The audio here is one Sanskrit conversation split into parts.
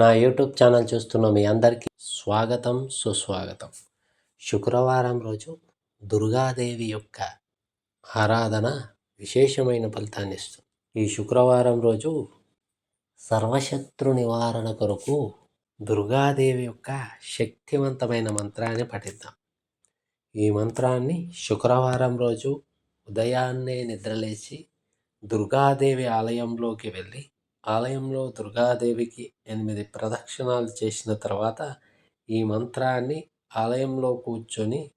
నా యూట్యూబ్ ఛానల్ చూస్తున్న మీ అందరికీ స్వాగతం సుస్వాగతం. శుక్రవారం రోజు దుర్గాదేవి యొక్క ఆరాధన విశేషమైన ఫలితాన్ని ఇస్తుంది. ఈ శుక్రవారం రోజు సర్వశత్రు నివారణ కొరకు దుర్గాదేవి యొక్క శక్తివంతమైన మంత్రాన్ని పఠిద్దాం. ఈ మంత్రాన్ని శుక్రవారం రోజు ఉదయాన్నే నిద్రలేచి దుర్గాదేవి ఆలయంలోకి వెళ్ళి ఆలయంలో దుర్గాదేవికి ఎనిమిది ప్రదక్షిణాలు చేసిన తర్వాత ఈ మంత్రాన్ని ఆలయంలో కూర్చొని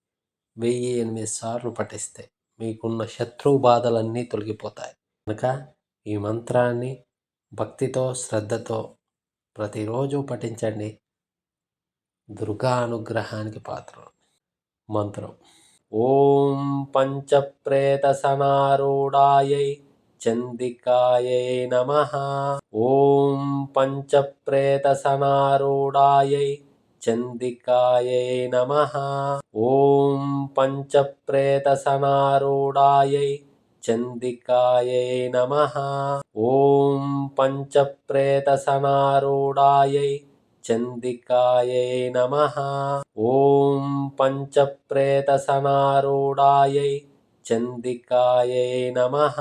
వెయ్యి ఎనిమిది సార్లు పఠిస్తే మీకున్న శత్రు బాధలన్నీ తొలగిపోతాయి. కనుక ఈ మంత్రాన్ని భక్తితో శ్రద్ధతో ప్రతిరోజు పఠించండి. దుర్గా అనుగ్రహానికి పాత్ర. మంత్రం. ఓం పంచప్రేత సనారూఢాయై चन्दिकायै नमः। ॐ पञ्चप्रेतसनारूढायै चन्दिकायै नमः। ॐ पञ्चप्रेतसनारूढायै चन्दिकायै नमः। ॐ पञ्चप्रेतसनारुढायै चन्दिकायै नमः। ॐ पञ्चप्रेतसनारूढायै चन्दिकायै नमः।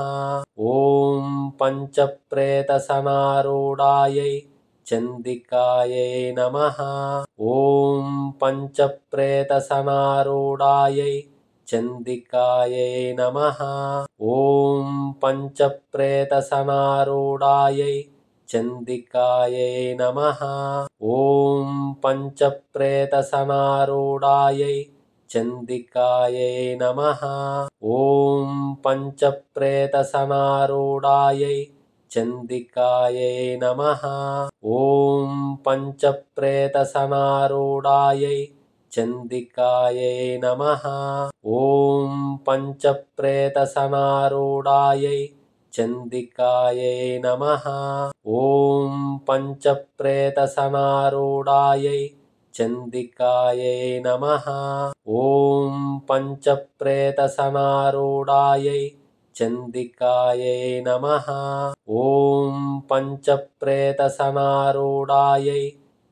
ॐ पञ्चप्रेतसनारूढायै चन्दिकायै नमः। ॐ पञ्चप्रेतसनारूढायै चन्दिकायै नमः। ॐ पञ्चप्रेतसनारूढायै चन्दिकायै नमः। ॐ पञ्चप्रेतसनारूढायै चन्दिकायै नमः। ॐ पञ्चप्रेतसनारूढायै चन्दिकायै नमः। ॐ पञ्चप्रेतसनारूढायै चन्दिकायै नमः। ॐ पञ्चप्रेतसनारुढायै चन्दिकायै नमः। ॐ पञ्चप्रेतसनारूढायै चन्दिकायै नमः। ॐ पञ्चप्रेतसनारूढायै चन्दिकायै नमः। ॐ पञ्चप्रेतसनारूढायै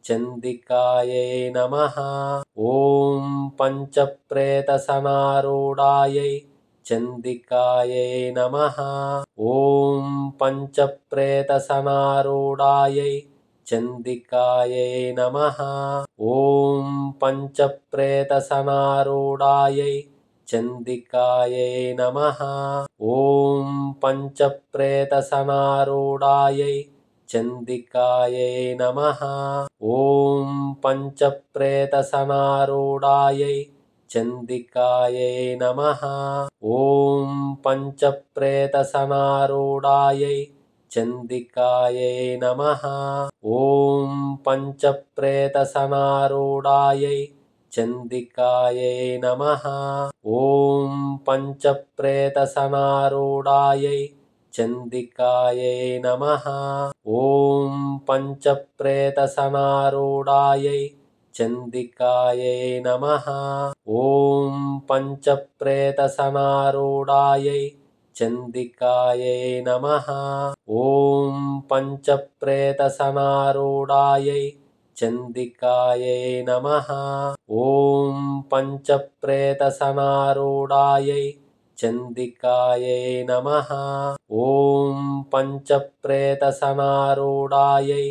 चन्दिकायै नमः। ॐ पञ्चप्रेतसनारूढायै चन्दिकायै नमः। ॐ पञ्चप्रेतसनारूढायै चन्दिकायै नमः। ॐ पञ्चप्रेतसनारूढायै चन्दिकायै नमः। ॐ पञ्चप्रेतसनारूढायै चन्दिकायै नमः। ॐ पञ्चप्रेतसनारूढायै चन्दिकायै नमः। ॐ पञ्चप्रेतसनारूढायै चन्दिकायै नमः। ॐ पञ्चप्रेतसनारूढायै चन्दिकायै नमः। ॐ पञ्चप्रेतसनारूढायै चन्दिकायै नमः। ॐ पञ्चप्रेतसनारूढायै चन्दिकायै नमः। ॐ पञ्चप्रेतसनारूढायै चन्दिकायै नमः। ॐ पञ्चप्रेतसनारूढायै चन्दिकायै नमः। ॐ पञ्चप्रेतसनारूढायै चन्दिकायै नमः। ॐ पञ्चप्रेतसनारूढायै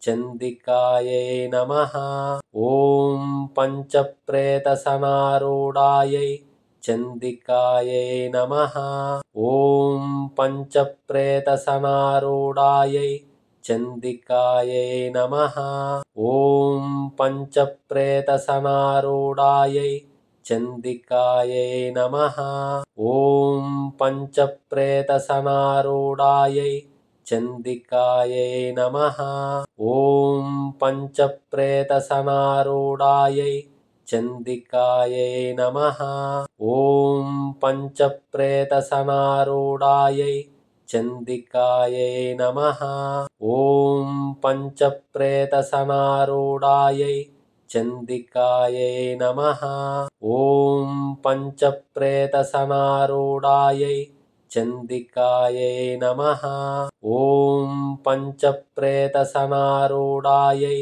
चन्दिकायै नमः। ॐ पञ्चप्रेतसनारूढायै चन्दिकायै नमः। ॐ पञ्चप्रेतसनारूढायै चन्दिकायै नमः। ॐ पञ्चप्रेतसनारूढायै चन्दिकायै नमः। ॐ पञ्चप्रेतसनारूढायै चन्दिकायै नमः। ॐ पञ्चप्रेतसनारूढायै चन्दिकायै नमः। ॐ पञ्चप्रेतसनारूढायै चन्दिकायै नमः। ॐ पञ्चप्रेतसनारूढायै चन्दिकायै नमः। ॐ पञ्चप्रेतसनारूढायै चन्दिकायै नमः। ॐ पञ्चप्रेतसनारूढायै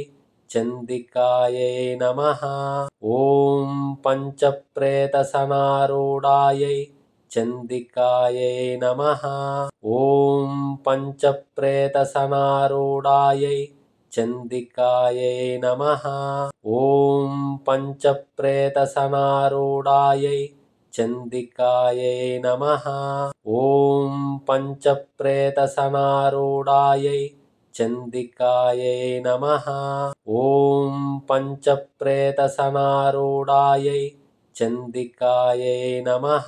चन्दिकायै नमः। ॐ पञ्चप्रेतसमारूढायै चन्दिकायै नमः। ॐ पञ्चप्रेतसमारूढायै चन्दिकायै नमः। ॐ पञ्चप्रेतसमारूढायै चन्दिकायै नमः। ॐ पञ्चप्रेतसमारूढायै चन्दिकायै नमः। ॐ पञ्चप्रेतसमारूढायै चन्दिकायै नमः।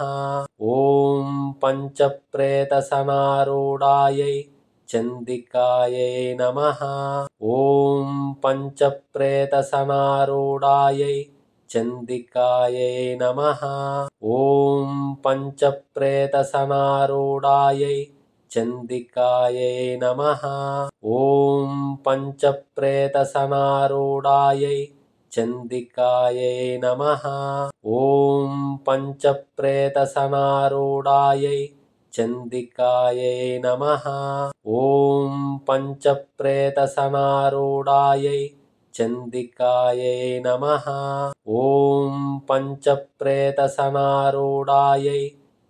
ॐ पञ्चप्रेतसमारूढायै चन्दिकायै नमः। ॐ पञ्चप्रेतसमारूढायै चन्दिकायै नमः। ॐ पञ्चप्रेतसमारूढायै चन्दिकायै नमः। ॐ पञ्चप्रेतसमारूढायै चन्दिकायै नमः। ॐ पञ्चप्रेतसमारूढायै चन्दिकायै नमः। ॐ पञ्चप्रेतसमारूढायै चन्दिकायै नमः। ॐ पञ्चप्रेतसमारूढायै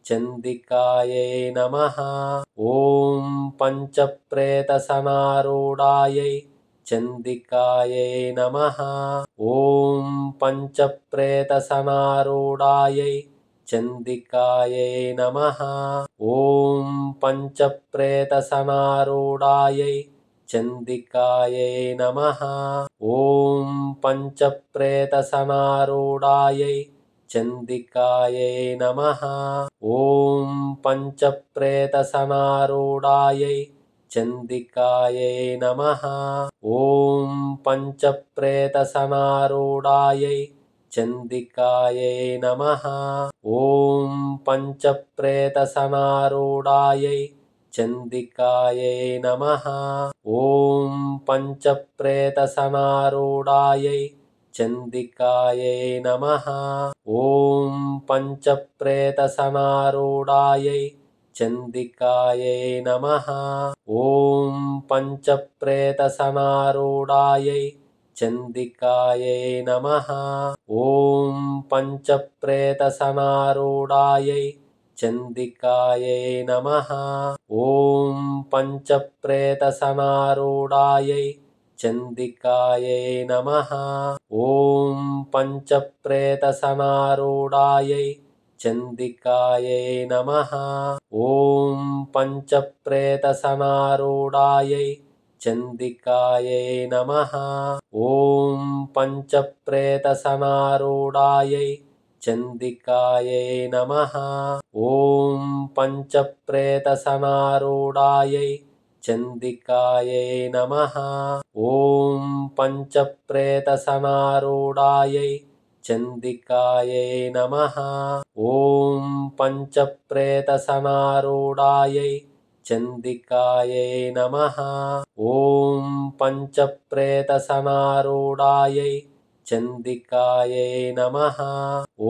चन्दिकायै नमः। ॐ पञ्चप्रेतसमारूढायै चन्दिकायै नमः। ॐ पञ्चप्रेतसमारूढायै चन्दिकायै नमः। ॐ पञ्चप्रेतसमारूढायै चन्दिकायै नमः। ॐ पञ्चप्रेतसमारूढायै चन्दिकायै नमः। ॐ पञ्चप्रेतसमारूढायै चन्दिकायै नमः। ॐ पञ्चप्रेतसमारूढायै चन्दिकायै नमः। ॐ पञ्चप्रेतसमारूढायै चन्दिकायै नमः। ॐ पञ्चप्रेतसमारूढायै चन्दिकायै नमः। ॐ पञ्चप्रेतसमारूढायै चन्दिकायै नमः। ॐ पञ्चप्रेतसमारूढायै चन्दिकायै नमः। ॐ पञ्चप्रेतसमारूढायै चन्दिकायै नमः। ॐ पञ्चप्रेतसमारूढायै चन्दिकायै नमः। ॐ पञ्चप्रेतसमारूढायै चन्दिकायै नमः। ॐ पञ्चप्रेतसमारूढायै चन्दिकायै नमः। ॐ पञ्चप्रेतसमारूढायै चन्दिकायै नमः। ॐ पञ्चप्रेतसमारूढायै चन्दिकायै नमः। ॐ पञ्चप्रेतसमारूढायै चन्दिकायै नमः। ॐ पञ्चप्रेतसमारूढायै चन्दिकायै नमः। ॐ पञ्चप्रेतसमारूढायै चन्दिकायै नमः। ॐ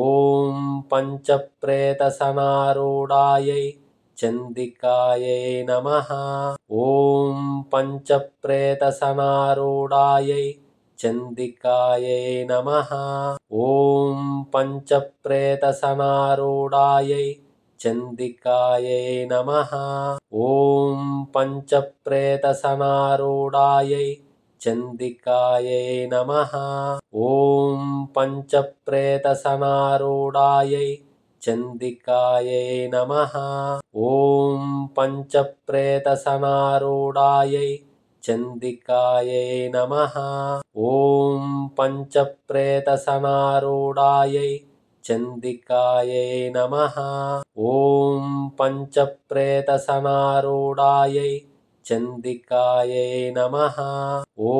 पञ्चप्रेतसमारूढायै चन्दिकायै नमः। ॐ पञ्चप्रेतसमारूढायै चन्दिकायै नमः। ॐ पञ्चप्रेतसमारूढायै चन्दिकायै नमः। ॐ पञ्चप्रेतसमारूढायै चन्दिकायै नमः। ॐ पञ्चप्रेतसमारूढायै चन्दिकायै नमः। ॐ पञ्चप्रेतसमारूढायै चन्दिकायै नमः। ॐ पञ्चप्रेतसमारूढायै चन्दिकायै नमः। ॐ पञ्चप्रेतसमारूढायै चन्दिकायै नमः। ॐ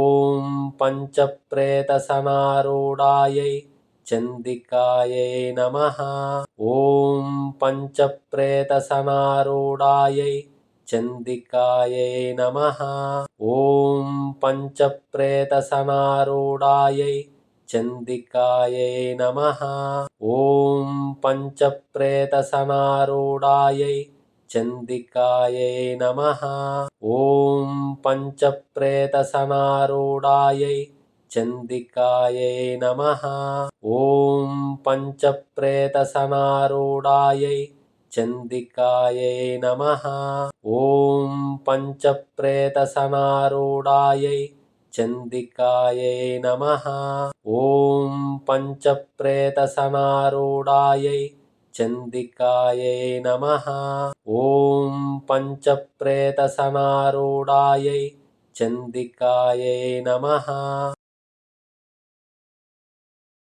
पञ्चप्रेतसमारूढायै चन्दिकायै नमः। ॐ पञ्चप्रेतसमारूढायै चन्दिकायै नमः। ॐ पञ्चप्रेतसमारूढायै चन्दिकायै नमः। ॐ पञ्चप्रेतसमारूढायै चन्दिकायै नमः। ॐ पञ्चप्रेतसनारूढायै चन्दिकायै नमः। ॐ पञ्चप्रेतसनारूढायै चन्दिकायै नमः। ॐ पञ्चप्रेतसनारूढायै चन्दिकायै नमः। ॐ पञ्चप्रेतसनारूढायै चन्दिकायै नमः। ॐ पञ्चप्रेतसनारूढायै चन्दिकायै नमः